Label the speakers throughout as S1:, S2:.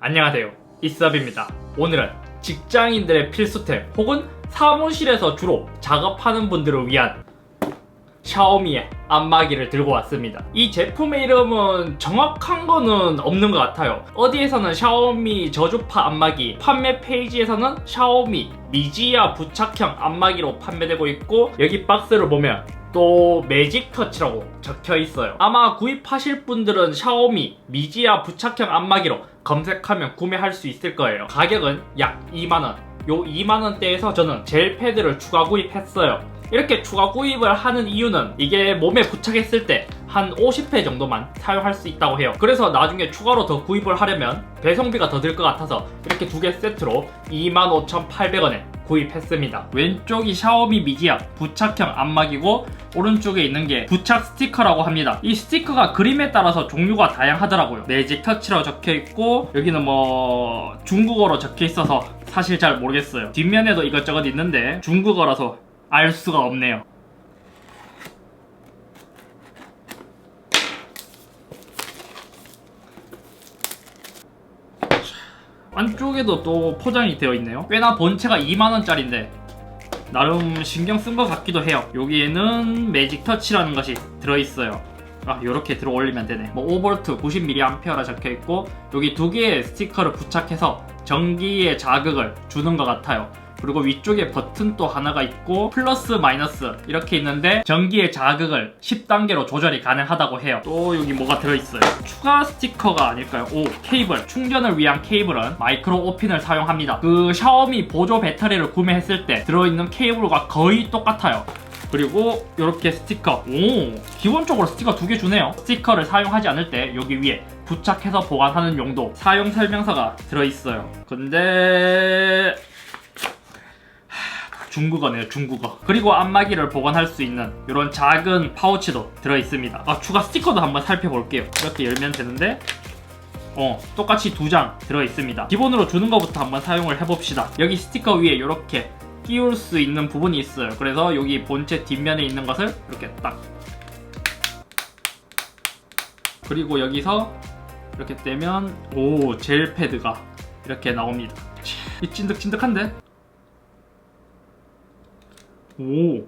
S1: 안녕하세요. 이스업입니다. 오늘은 직장인들의 필수템 혹은 사무실에서 주로 작업하는 분들을 위한 샤오미의 안마기를 들고 왔습니다. 이 제품의 이름은 정확한 거는 없는 것 같아요. 어디에서는 샤오미 저주파 안마기, 판매 페이지에서는 샤오미 미지아 부착형 안마기로 판매되고 있고 여기 박스를 보면 또 매직 터치라고 적혀 있어요. 아마 구입하실 분들은 샤오미 미지아 부착형 안마기로 검색하면 구매할 수 있을 거예요. 가격은 약 2만원. 요 2만원대에서 저는 젤 패드를 추가 구입했어요. 이렇게 추가 구입을 하는 이유는 이게 몸에 부착했을 때 한 50회 정도만 사용할 수 있다고 해요. 그래서 나중에 추가로 더 구입을 하려면 배송비가 더 들 것 같아서 이렇게 두 개 세트로 25,800원에 구입했습니다. 왼쪽이 샤오미 미지아 부착형 안마기고 오른쪽에 있는 게 부착 스티커라고 합니다. 이 스티커가 그림에 따라서 종류가 다양하더라고요. 매직 터치라고 적혀 있고 여기는 뭐 중국어로 적혀 있어서 사실 잘 모르겠어요. 뒷면에도 이것저것 있는데 중국어라서 알 수가 없네요. 안쪽에도 또 포장이 되어 있네요. 꽤나 본체가 2만원짜리인데 나름 신경 쓴 것 같기도 해요. 여기에는 매직 터치라는 것이 들어있어요. 아, 요렇게 들어 올리면 되네. 뭐 5V 90mAh라 적혀 있고 여기 두 개의 스티커를 부착해서 전기의 자극을 주는 것 같아요. 그리고 위쪽에 버튼 또 하나가 있고 플러스 마이너스 이렇게 있는데 전기의 자극을 10단계로 조절이 가능하다고 해요. 또 여기 뭐가 들어있어요. 추가 스티커가 아닐까요? 오 케이블 충전을 위한 케이블은 마이크로 오핀을 사용합니다. 그 샤오미 보조 배터리를 구매했을 때 들어있는 케이블과 거의 똑같아요. 그리고 이렇게 스티커 오 기본적으로 스티커 두 개 주네요 스티커를 사용하지 않을 때 여기 위에 부착해서 보관하는 용도 사용 설명서가 들어있어요 근데 하, 중국어네요 중국어 그리고 안마기를 보관할 수 있는 이런 작은 파우치도 들어있습니다 아 추가 스티커도 한번 살펴볼게요 이렇게 열면 되는데 어, 똑같이 두 장 들어있습니다. 기본으로 주는 것부터 한번 사용을 해봅시다. 여기 스티커 위에 이렇게 끼울 수 있는 부분이 있어요. 그래서 여기 본체 뒷면에 있는 것을 이렇게 딱 그리고 여기서 이렇게 떼면 오, 젤 패드가 이렇게 나옵니다. 이 찐득찐득한데? 오,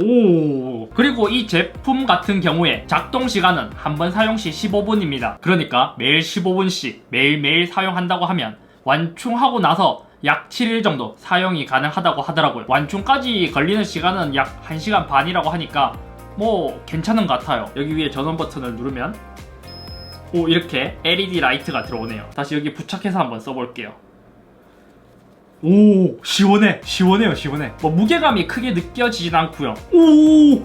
S1: 오. 그리고 이 제품 같은 경우에 작동 시간은 한 번 사용 시 15분입니다. 그러니까 매일 15분씩 매일매일 사용한다고 하면 완충하고 나서 약 7일 정도 사용이 가능하다고 하더라고요. 완충까지 걸리는 시간은 약 1시간 반이라고 하니까 뭐 괜찮은 것 같아요. 여기 위에 전원 버튼을 누르면 오 이렇게 LED 라이트가 들어오네요. 다시 여기 부착해서 한번 써볼게요. 오 시원해 시원해요 시원해. 뭐 무게감이 크게 느껴지진 않고요. 오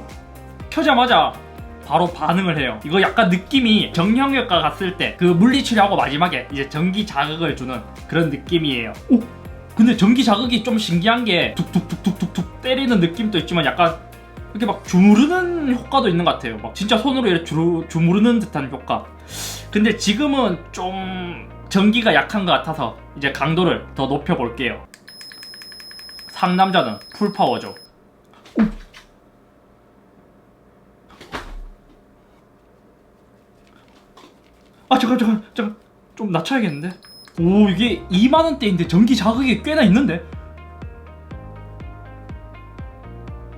S1: 켜자마자 바로 반응을 해요. 이거 약간 느낌이 정형외과 갔을 때 그 물리치료하고 마지막에 이제 전기 자극을 주는 그런 느낌이에요. 오. 근데 전기 자극이 좀 신기한 게 툭툭툭툭툭툭 때리는 느낌도 있지만 약간 이렇게 막 주무르는 효과도 있는 것 같아요 막 진짜 손으로 이렇게 주, 주무르는 듯한 효과 근데 지금은 좀 전기가 약한 것 같아서 이제 강도를 더 높여볼게요. 상남자는 풀파워죠. 아 잠깐 잠깐 잠깐 좀 낮춰야겠는데. 오 이게 2만 원대인데 전기 자극이 꽤나 있는데.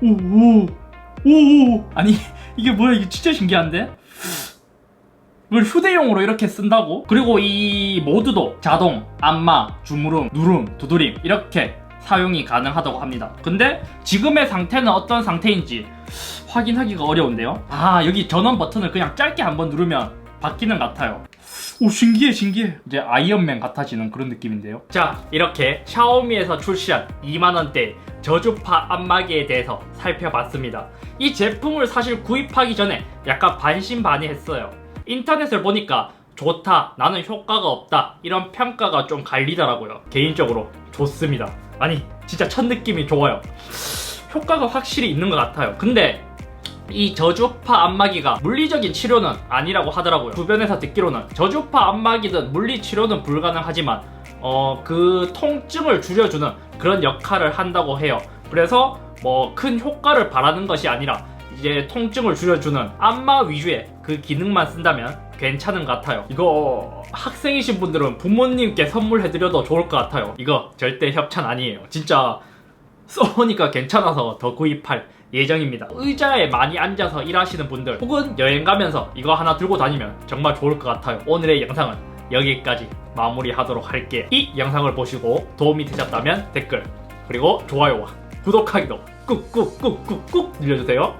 S1: 오 오오오 아니 이게 뭐야 이게 진짜 신기한데? 이걸 휴대용으로 이렇게 쓴다고? 그리고 이 모드도 자동, 안마, 주무름, 누름, 두드림 이렇게 사용이 가능하다고 합니다. 근데 지금의 상태는 어떤 상태인지 확인하기가 어려운데요. 아 여기 전원 버튼을 그냥 짧게 한번 누르면 바뀌는 것 같아요. 오 신기해 신기해 이제 아이언맨 같아지는 그런 느낌인데요 자 이렇게 샤오미에서 출시한 2만원대 저주파 안마기에 대해서 살펴봤습니다 이 제품을 사실 구입하기 전에 약간 반신반의했어요 인터넷을 보니까 좋다, 나는 효과가 없다 이런 평가가 좀 갈리더라고요. 개인적으로 좋습니다. 아니 진짜 첫 느낌이 좋아요. 효과가 확실히 있는 것 같아요. 근데 이 저주파 안마기가 물리적인 치료는 아니라고 하더라고요. 주변에서 듣기로는 저주파 안마기든 물리 치료는 불가능하지만 어, 그 통증을 줄여주는 그런 역할을 한다고 해요. 그래서 뭐 큰 효과를 바라는 것이 아니라 이제 통증을 줄여주는 안마 위주의 그 기능만 쓴다면 괜찮은 것 같아요. 이거 학생이신 분들은 부모님께 선물해드려도 좋을 것 같아요. 이거 절대 협찬 아니에요. 진짜 써보니까 괜찮아서 더 구입할 예정입니다. 의자에 많이 앉아서 일하시는 분들 혹은 여행 가면서 이거 하나 들고 다니면 정말 좋을 것 같아요. 오늘의 영상은 여기까지 마무리하도록 할게요. 이 영상을 보시고 도움이 되셨다면 댓글 그리고 좋아요와 구독하기도 꾹꾹꾹꾹꾹 눌러주세요.